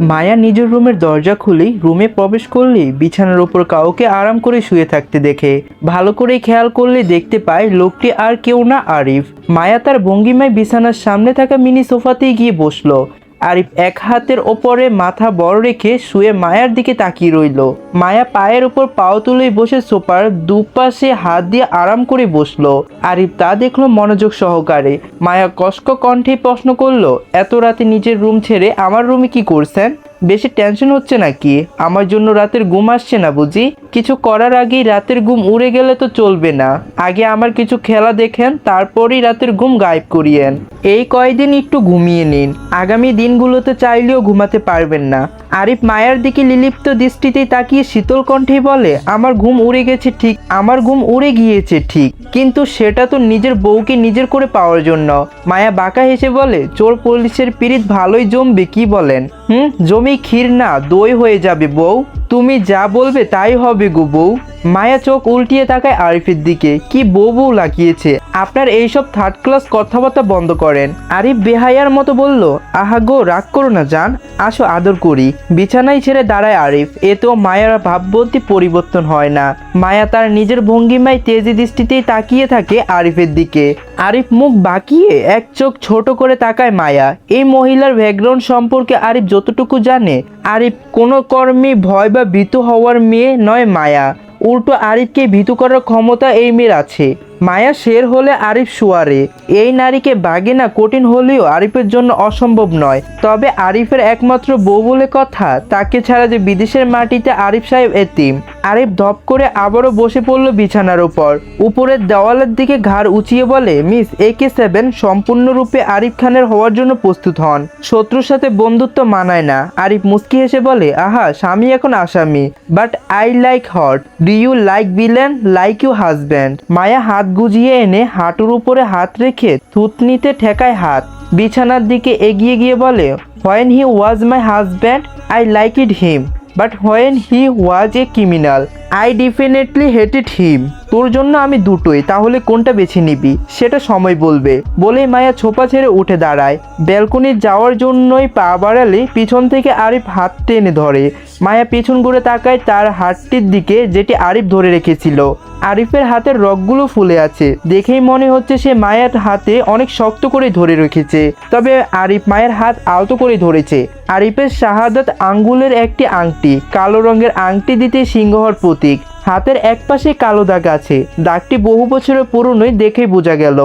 মায়া নিজের রুমের দরজা খুলেই রুমে প্রবেশ করলেই বিছানার ওপর কাউকে আরাম করে শুয়ে থাকতে দেখে। ভালো করে খেয়াল করলে দেখতে পায় লোকটি আর কেউ না আরিফ। মায়া তার ভঙ্গিমায় বিছানার সামনে থাকা মিনি সোফাতেই গিয়ে বসল। আরিফ এক হাতের ওপরে মাথা বড় রেখে শুয়ে মায়ার দিকে তাকিয়ে রইল। মায়া পায়ের উপর পাও তুলে বসে সোপার দুপাশে হাত দিয়ে আরাম করে বসল। আরিফ তা দেখল মনোযোগ সহকারে। মায়া কষ্ট কণ্ঠে প্রশ্ন করল, এত রাতে নিজের রুম ছেড়ে আমার রুমে কি করছেন? বেশি টেনশন হচ্ছে নাকি? আমার জন্য রাতের ঘুম আসছে না বুঝি? কিছু করার আগেই রাতের ঘুম উড়ে গেলে তো চলবে না। আগে আমার কিছু খেলা দেখেন, তারপরেই রাতের ঘুম গায়েব করিয়েন। এই কয়দিন একটু ঘুমিয়ে নিন। আগামী দিনগুলোতে চাইলেও ঘুমাতে পারবেন না। আরিফ মায়ের দিকে লিলিপ্ত দৃষ্টিতে তাকিয়ে শীতল কণ্ঠে বলে, আমার ঘুম উড়ে গেছে ঠিক, আমার ঘুম উড়ে গিয়েছে ঠিক, কিন্তু সেটা তো নিজের বউকে নিজের করে পাওয়ার জন্য। মায়া বাঁকা হেসে বলে, চোর পুলিশের পিরিত ভালোই জমবে, কি বলেন? হুম, জমি ক্ষীর না, দই হয়ে যাবে বউ। তুমি যা বলবে তাই হবে গো বউ। মায়া চোখ উল্টিয়ে তাকায় আরিফের দিকে। কি বউ বউ লাগিয়েছে। আপনার এইসব থার্ড ক্লাস কথাবার্তা বন্ধ করেন। আরিফ বেহায়ার মতো বলল, আহা গো, রাগ করো না যান আসো আদর করি। বিছানায় ছেড়ে দাঁড়ায় আরিফ। এ তো মায়ার ভাববন্তি পরিবর্তন হয় না। মায়া তার নিজের ভঙ্গিমায় তেজি দৃষ্টিতেই তাকিয়ে থাকে আরিফের দিকে। আরিফ মুখ বাঁকিয়ে এক চোখ ছোট করে তাকায় মায়া। এই মহিলার ব্যাকগ্রাউন্ড সম্পর্কে আরিফ যতটুকু জানে, আরিফ কোনো কর্মে ভয় বা ভীতু হওয়ার মেয়ে নয় মায়া। উল্টো আরিফকে ভীতু করার ক্ষমতা এই মেয়ের আছে। মায়া শের হলে আরিফ শুয়ারে এই নারীকে বাগে না কঠিন হলেও আরিফের জন্য অসম্ভব নয়। তবে আরিফের একমাত্র বউ বলে কথা, তাকে ছাড়া যে বিদেশের মাটিতে আরিফ সাহেব এতিম। আরিফ ধপ করে আবারও বসে পড়ল বিছানার উপর। উপরের দেওয়ালের দিকে ঘাড় উঁচিয়ে বলে, মিস, এ কে সেভেন সম্পূর্ণরূপে আরিফ খানের হওয়ার জন্য প্রস্তুত হন। শত্রুর সাথে বন্ধুত্ব মানায় না। আরিফ মুস্কি হেসে বলে, আহা, স্বামী এখন আসামি। But I like hot do you like villain like you husband? মায়া হাত গুজিয়ে এনে হাঁটুর উপরে হাত রেখে থুতনিতে ঠেকায় হাত। বিছানার দিকে এগিয়ে গিয়ে বলে when he was my husband I like it him but when he was a criminal I definitely hated him তোর জন্য আমি দুটোই, তাহলে কোনটা বেছে নিবি? সেটা সময় বলবে। বলেই মায়া ছোপা ছেড়ে উঠে দাঁড়ায়। ব্যালকনি যাওয়ার জন্যই পা বাড়ালে পিছন থেকে আরিফ হাত টেনে ধরে। মায়া পিছন ঘুরে তাকায় তার হাতটির দিকে, যেটি আরিফ ধরে রেখেছিল। আরিফের হাতের রগগুলো ফুলে আছে। দেখেই মনে হচ্ছে সে মায়ের হাতে অনেক শক্ত করে ধরে রেখেছে। তবে আরিফ মায়ের হাত আলতো করে ধরেছে। আরিফের শাহাদাত আঙ্গুলের একটি আংটি, কালো রঙের আংটি দিতে সিংহর প্রতীক। হাতের এক পাশে কালো দাগ আছে। দাগটি বহু বছরের পুরনোই দেখেই বোঝা গেল।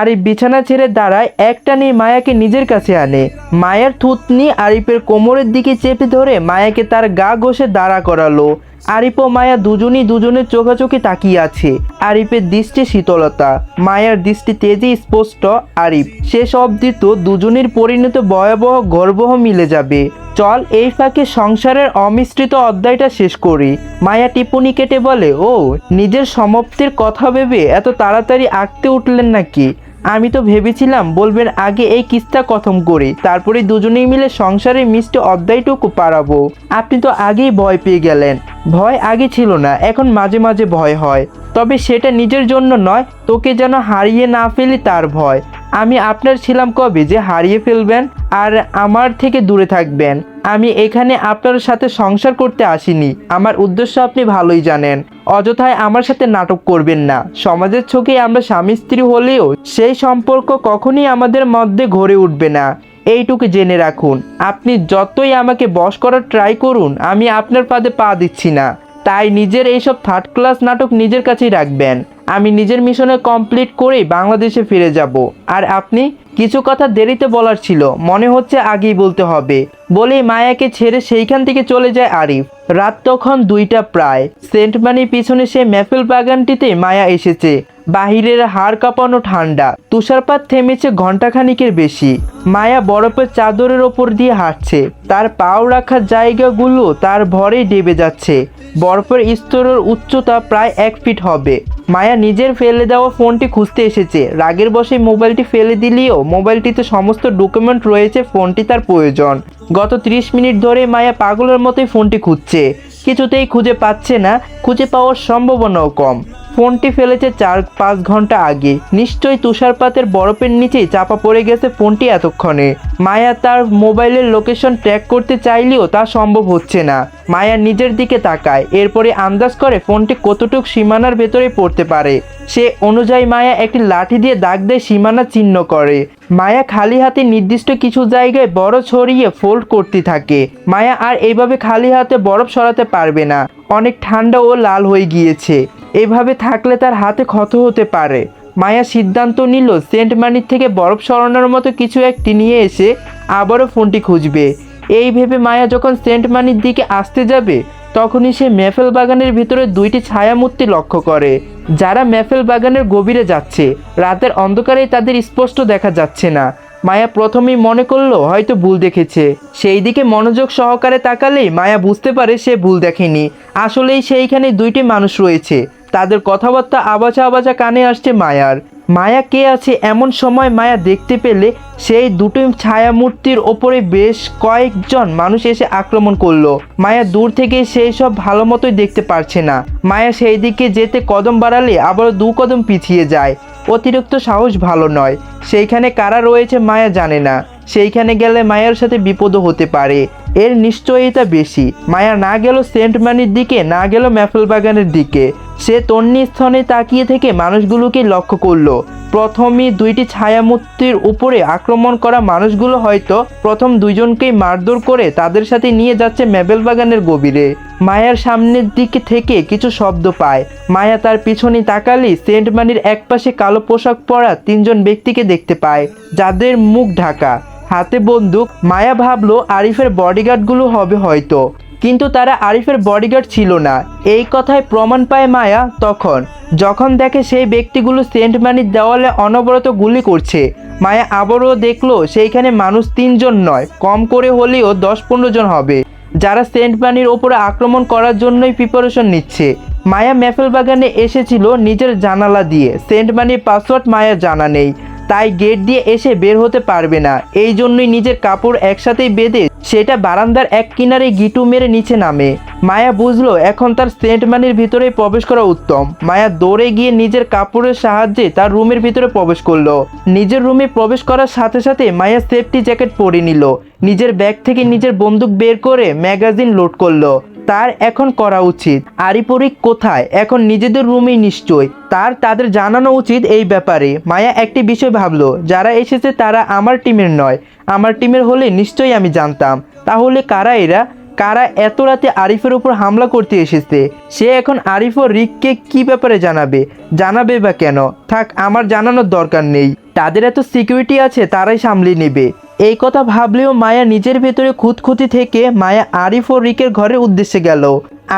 আরিফ বিছানা ছেড়ে দাঁড়ায় একটানে মায়াকে নিজের কাছে আনে। মায়ের থুতনি আরিফের কোমরের দিকে চেপে ধরে মায়াকে তার গা ঘষে দাঁড়া করালো। আরিফ ও মায়া দুজনই দুজনের চোখাচোখি তাকিয়ে আছে। আরিফের দৃষ্টি শীতলতা। মায়ার দৃষ্টি তেজে স্পষ্ট আরিফ। শেষ অবধি তো দুজনের পরিণত ভয়াবহ গর্বহ মিলে যাবে। চল এই ফাঁকে সংসারের অমিশ্রিত অধ্যায়টা শেষ করি। মায়া টিপুনি কেটে বলে, ও, নিজের সমাপ্তির কথা ভেবে এত তাড়াতাড়ি আঁকতে উঠলেন নাকি? আমি তো ভেবেছিলাম, বলবেন, আগে এই কিস্তা কথম করি তারপরে দুজনেই মিলে সংসারে মিষ্টি অধ্যায়টুকু পারাবো আপনি তো আগেই ভয় পেয়ে গেলেন। ভয় আগে ছিল না, এখন মাঝে মাঝে ভয় হয়। তবে সেটা নিজের জন্য নয়, তোকে যেন হারিয়ে না ফেলি তার ভয়। আমি আপনার ছিলাম কবে যে হারিয়ে ফেলবেন আর আমার থেকে দূরে থাকবেন? আমি এখানে আপনার সাথে সংসার করতে আসিনি। আমার উদ্দেশ্য আপনি ভালোই জানেন। অযথায় আমার সাথে নাটক করবেন না। সমাজের চোখে আমরা স্বামী স্ত্রী হলেও সেই সম্পর্ক কখনই আমাদের মধ্যে গড়ে উঠবে না। এইটুকু জেনে রাখুন। আপনি যতই আমাকে বশ করার ট্রাই করুন, আমি আপনার পাদে পা দিচ্ছি না। তাই নিজের এইসব থার্ড ক্লাস নাটক নিজের কাছেই রাখবেন। আমি নিজের মিশনে কমপ্লিট করেই বাংলাদেশে ফিরে যাব। আর আপনি, কিছু কথা দেরিতে বলার ছিল, মনে হচ্ছে আগেই বলতে হবে। বলেই মায়াকে ছেড়ে সেইখান থেকে চলে যায় আরিফ। রাত তখন দুইটা প্রায়। সেন্টমানি পিছনে সে মেফেল বাগানটিতে মায়া এসেছে। বাহিরের হাড় কাঁপানো ঠান্ডা, তুষারপাত থেমেছে ঘন্টাখানিকের বেশি। মায়া বরফের চাদরের ওপর দিয়ে হাঁটছে। তার পাও রাখার জায়গাগুলো তার ভরেই ডেবে যাচ্ছে। বরফের স্তরের উচ্চতা প্রায় এক ফিট হবে। মায়া নিজের ফেলে দেওয়া ফোনটি খুঁজতে এসেছে। রাগের বসে মোবাইলটি ফেলে দিলেও মোবাইলটিতে সমস্ত ডকুমেন্ট রয়েছে, ফোনটি তার প্রয়োজন। গত 30 মিনিট ধরে মায়া পাগলের মতোই ফোনটি খুঁজছে। কিছুতেই খুঁজে পাচ্ছে না, খুঁজে পাওয়ার সম্ভাবনাও কম। ফোনটি ফেলেছে চার পাঁচ ঘণ্টা আগে। নিশ্চয়ই তুষারপাতের বরফের নিচেই চাপা পড়ে গেছে ফোনটি এতক্ষণে। মায়া তার মোবাইলের লোকেশন ট্র্যাক করতে চাইলেও তা সম্ভব হচ্ছে না। মায়া নিজের দিকে তাকায়, এরপরে আন্দাজ করে ফোনটি কতটুক সীমানার ভেতরে পড়তে পারে। সে অনুযায়ী মায়া একটি লাঠি দিয়ে দাগ দিয়ে সীমানা চিহ্ন করে। মায়া খালি হাতে নির্দিষ্ট কিছু জায়গায় বরফ ছড়িয়ে ফোল্ড করতে থাকে। মায়া আর এইভাবে খালি হাতে বরফ সরাতে পারবে না। অনেক ঠান্ডা ও লাল হয়ে গিয়েছে। এভাবে থাকলে তার হাতে ক্ষত হতে পারে। মায়া সিদ্ধান্ত নিল, সেন্ট মানির থেকে বরফ সরানোর মতো কিছু একটি নিয়ে এসে আবারও ফোনটি খুঁজবে। এই ভেবে মায়া যখন সেন্ট মানির দিকে আসতে যাবে, তখনই সে মেফেল বাগানের ভিতরে দুইটি ছায়ামূর্তি লক্ষ্য করে, যারা মেফেল বাগানের গভীরে যাচ্ছে। রাতের অন্ধকারে তাদের স্পষ্ট দেখা যাচ্ছে না। মায়া প্রথমেই মনে করল, হয়তো ভুল দেখেছে। সেই দিকে মনোযোগ সহকারে তাকালেই মায়া বুঝতে পারে সে ভুল দেখেনি। আসলেই সেইখানে দুইটি মানুষ রয়েছে। তাদের কথাবার্তা আবাচা আবাচা কানে আসছে মায়ার। মায়া কে আছে এমন সময় মায়া দেখতে পেলে সেই দুটো ছায়ামূর্তির ওপরে বেশ কয়েকজন মানুষ এসে আক্রমণ করল। মায়া দূর থেকে সেই সব ভালো মতোই দেখতে পারছে না। মায়া সেই দিকে যেতে কদম বাড়ালে আবারও দু কদম পিছিয়ে যায়। অতিরিক্ত সাহস ভালো নয়। সেইখানে কারা রয়েছে মায়া জানে না। সেইখানে গেলে মায়ার সাথে বিপদও হতে পারে। এর নিশ্চয়তা বেশি। মায়া না গেল সেন্ট মানির দিকে, না গেল ম্যাফেল বাগানের দিকে। সে তন্নি স্থানে তাকিয়ে থেকে মানুষগুলোকে লক্ষ্য করল। প্রথমে দুইটি ছায়ামূর্তির উপরে আক্রমণ করা মানুষগুলো হয়তো প্রথম দুইজনকেই মারধর করে তাদের সাথে নিয়ে যাচ্ছে ম্যাবেল বাগানের গভীরে। মায়ার সামনের দিক থেকে কিছু শব্দ পায়। মায়া তার পিছনে তাকালি সেন্ট মানির একপাশে কালো পোশাক পরা তিনজন ব্যক্তিকে দেখতে পায়, যাদের মুখ ঢাকা। হাতে বন্দুক। মায়া ভাবলো, আরিফের বডিগার্ডগুলো হবে হয়তো। কিন্তু তারা আরিফের বডিগার্ড ছিল না। এই কথায় প্রমাণ পায় মায়া তখন। যখন দেখে সেই ব্যক্তিগুলো সেন্ট মানির দেওয়ালে অনবরত গুলি করছে। মায়া আবারও দেখল সেইখানে মানুষ তিনজন নয়, কম করে হলেও দশ পনেরো জন হবে। যারা সেন্ট মানির ওপরে আক্রমণ করার জন্যই প্রিপারেশন নিচ্ছে। মায়া মেফেল বাগানে এসেছিল নিজের জানালা দিয়ে। সেন্ট মানির পাসওয়ার্ড মায়া জানা নেই। তাই গেট দিয়ে এসে বের হতে পারবে না। এই জন্যই নিজের কাপড় একসাথেই বেঁধে সেটা বারান্দার এক কিনারে গিটু মেরে নিচে নামে। মায়া বুঝলো এখন তার সেন্ট মানির ভিতরে প্রবেশ করা উত্তম। মায়া দৌড়ে গিয়ে নিজের কাপড়ের সাহায্যে তার রুমের ভিতরে প্রবেশ করল। নিজের রুমে প্রবেশ করার সাথে সাথে মায়া সেফটি জ্যাকেট পরে নিল। নিজের ব্যাগ থেকে নিজের বন্দুক বের করে ম্যাগাজিন লোড করল। তার এখন করা উচিত। আরিপরিক কোথায়? এখন নিজেদের রুমেই নিশ্চয়। তার তাদের জানানো উচিত এই ব্যাপারে। মায়া একটি বিষয় ভাবলো, যারা এসেছে তারা আমার টিমের নয়। আমার টিমের হলে নিশ্চয়ই আমি জানতাম। তাহলে কারা এরা? কারা এত রাতে আরিফের উপর হামলা করতে এসেছে? সে এখন আরিফ ও রিককে কি ব্যাপারে জানাবে? জানাবে বা কেন? থাক, আমার জানানোর দরকার নেই। তাদের এত সিকিউরিটি আছে, তারাই সামলে নেবে। এই কথা ভাবলেও মায়া নিজের ভেতরে খুঁতখুঁতি থেকে মায়া আরিফ ও রিকের ঘরের উদ্দেশ্যে গেল।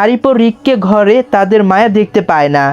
আরিফ ও রিককে ঘরে তাদের মায়া দেখতে পায় না।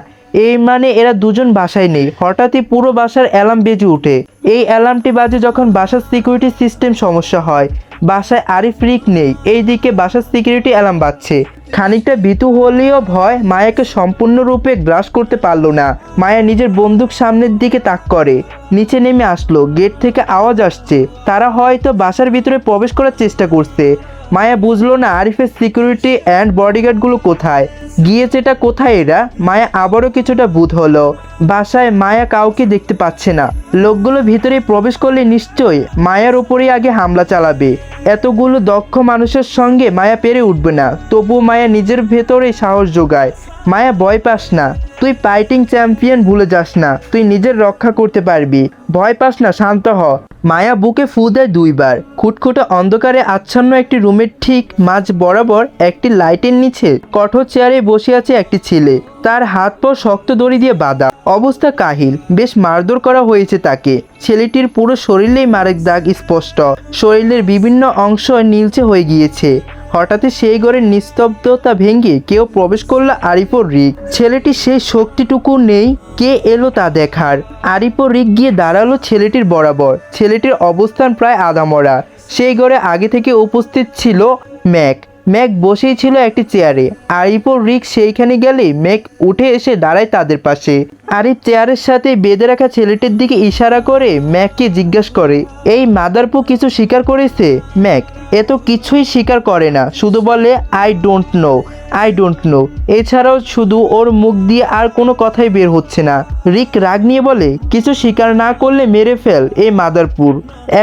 এই মানে এরা দুজন বাসায় নেই। হঠাৎই পুরো বাসার অ্যালার্ম বেজে উঠে এই অ্যালার্মটি বাজে যখন বাসার সিকিউরিটি সিস্টেম সমস্যা হয়। বাসায় আরিফ, রিক নেই। এই দিকে বাসার সিকিউরিটি অ্যালার্ম বাজছে। খানিকটা ভীতু হলেও ভয় মায়াকে সম্পূর্ণরূপে গ্রাস করতে পারল না। মায়া নিজের বন্দুক সামনের দিকে তাক করে। নিচে নেমে আসলো। গেট থেকে আওয়াজ আসছে। তারা হয়তো বাসার ভিতরে প্রবেশ করার চেষ্টা করছে। মায়া বুঝলো না আরিফের সিকিউরিটি অ্যান্ড বডিগার্ডগুলো কোথায়। গিয়েছে এটা কোথায় এরা? মায়া আবারও কিছুটা বুধ হলো। বাসায় মায়া কাউকে দেখতে পাচ্ছে না। লোকগুলো ভিতরে প্রবেশ করলে নিশ্চয়ই মায়ার উপরেই আগে হামলা চালাবে। এতগুলো দক্ষ মানুষের সঙ্গে মায়া পেরে উঠবে না। তবুও মায়া নিজের ভেতরে সাহস যোগায়। মায়া ভয় পাস না। তুই ফাইটিং চ্যাম্পিয়ন ভুলে যাস না। তুই নিজের রক্ষা করতে পারবি। ভয় পাস না, শান্ত হ। মায়া বুকে ফু দেয় দুইবার। খুটখুটে অন্ধকারে আচ্ছন্ন একটি রুমের ঠিক মাঝ বরাবর একটি লাইটের নিচে কঠোর চেয়ারে বসে আছে একটি ছেলে। তার হাত পর শক্ত দড়ি দিয়ে বাঁধা। অবস্থা কাহিল। বেশ মারধর করা হয়েছে তাকে। ছেলেটির পুরো শরীরেই মারেক দাগ স্পষ্ট। শরীরের বিভিন্ন অংশ নীলচে হয়ে গিয়েছে। হঠাৎই সেই ঘরের নিস্তব্ধতা ভেঙে কেউ প্রবেশ করল আরিফর রিক। ছেলেটি সেই শক্তিটুকু নেই, কে এলো তা দেখার। আরিফর রিক গিয়ে দাঁড়াল ছেলেটির বরাবর। ছেলেটির অবস্থান প্রায় আদামরা। সেই ঘরে আগে থেকে উপস্থিত ছিল ম্যাক। ম্যাক বসেই ছিল একটি চেয়ারে। আরিফ রিক সেইখানে গেলে ম্যাক উঠে এসে দাঁড়ায় তাদের পাশে। আরিফ চেয়ারের সাথে বেঁধে রাখা ছেলেটির দিকে ইশারা করে ম্যাককে জিজ্ঞাসা করে, এই মাদারপু কিছু স্বীকার করেছে? ম্যাক এ তো কিছুই স্বীকার করে না। শুধু বলে I don't know I don't know এছাড়াও শুধু ওর মুখ দিয়ে আর কোনো কথাই বের হচ্ছে না। রিক রাগ নিয়ে বলে, কিছু স্বীকার না করলে মেরে ফেল এই মাদারপুর।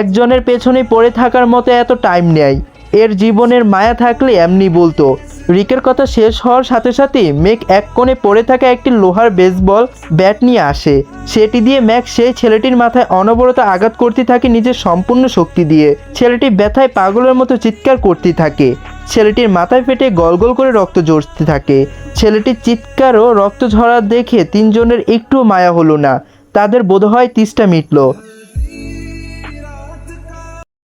একজনের পেছনে পড়ে থাকার মতো এত টাইম নেয় এর জীবনের মায়া থাকলে এমনি বলতো। রিকের কথা শেষ হওয়ার সাথে সাথে মেক এক কোণে পড়ে থাকা একটি লোহার বেসবল ব্যাট নিয়ে আসে। সেটি দিয়ে ম্যাক সেই ছেলেটির মাথায় অনবরত আঘাত করতে থাকে নিজের সম্পূর্ণ শক্তি দিয়ে। ছেলেটি ব্যথায় পাগলের মতো চিৎকার করতে থাকে। ছেলেটির মাথায় ফেটে গল গল করে রক্ত ঝরতে থাকে। ছেলেটির চিৎকার ও রক্ত ঝরা দেখে তিনজনের একটু মায়া হলো না। তাদের বোধহয় তিসটা মিটলো।